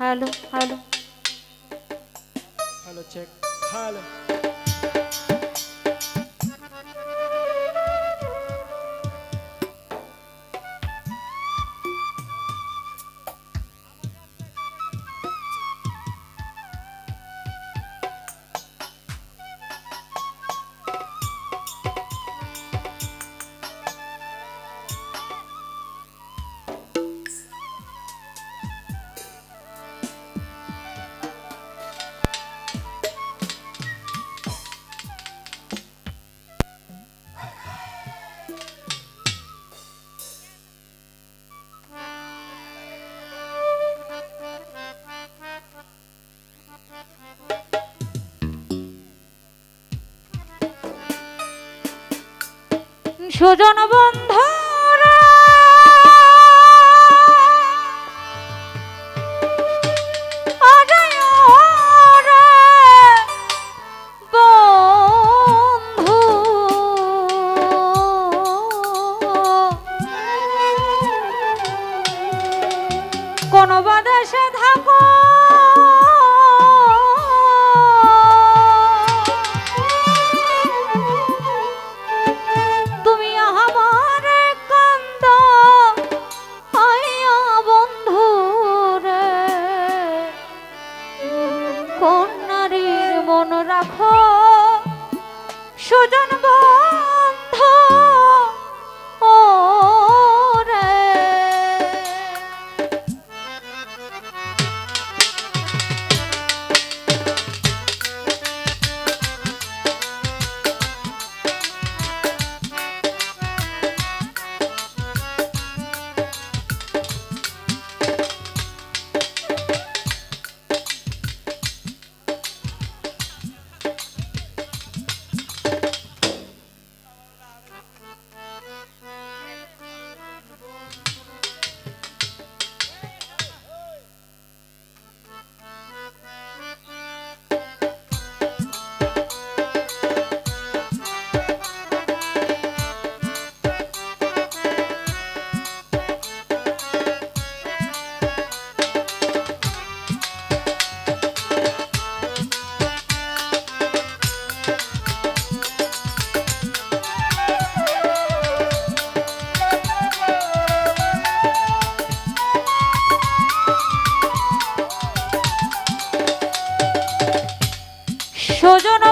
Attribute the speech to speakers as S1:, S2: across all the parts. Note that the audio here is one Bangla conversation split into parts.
S1: Hello hello
S2: hello check hello
S1: Sujan বন্ধু। সুজন সুজন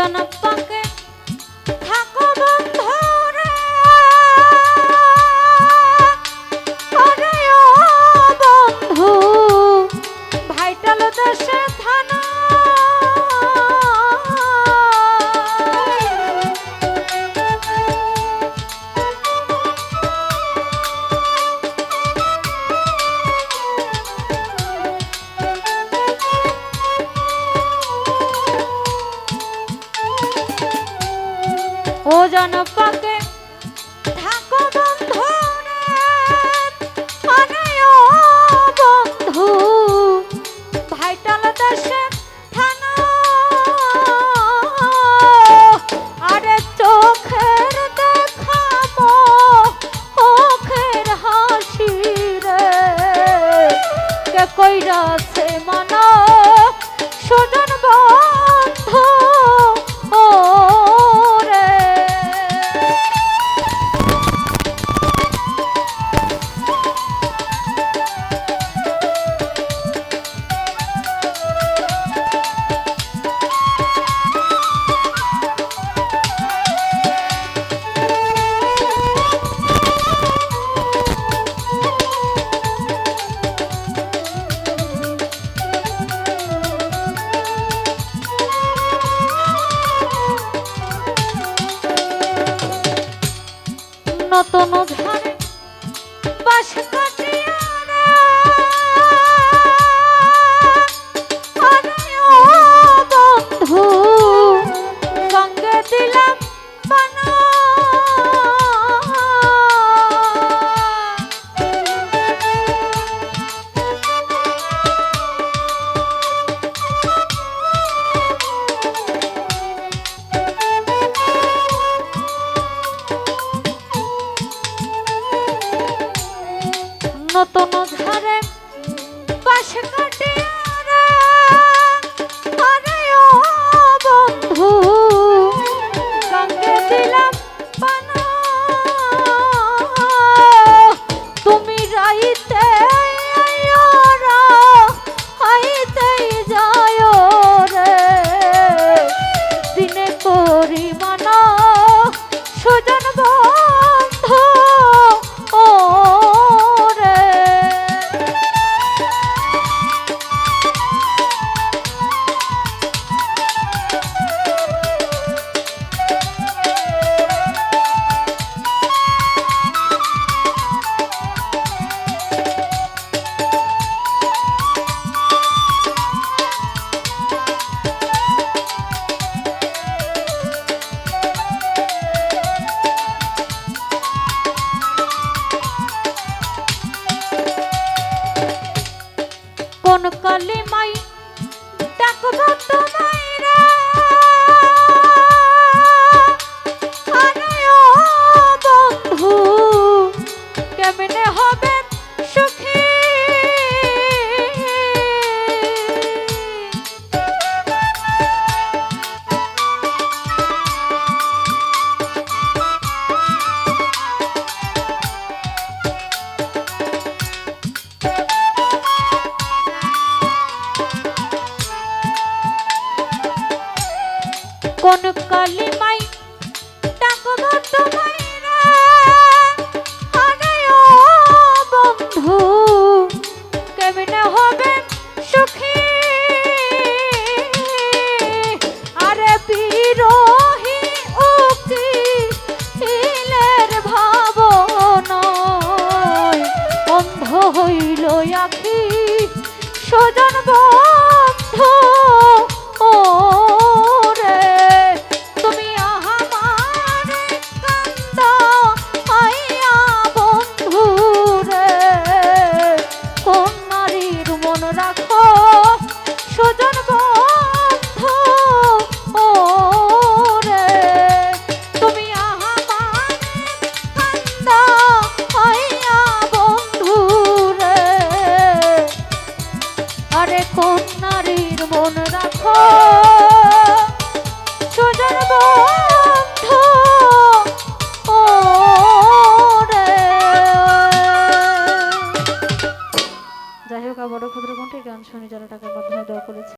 S1: ওজন কোন নারীর মন রাখো। সুজন বন্ধু যাই হোক, আবারও ক্ষুদ্র কোনটি গান শুনে যারা টাকার মাধ্যমে দেওয়া করেছে।